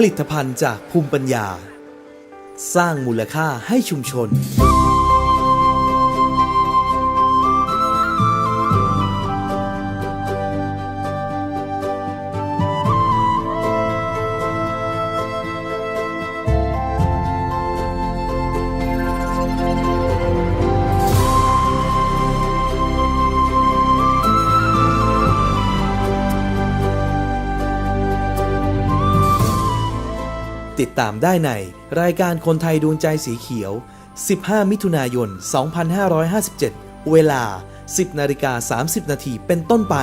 ผลิตภัณฑ์จากภูมิปัญญา สร้างมูลค่าให้ชุมชน ติดตามได้ในรายการคนไทยดวงใจสีเขียว 15 มิถุนายน 2557 เวลา 10นาฬิกา30 นาทีเป็นต้นไป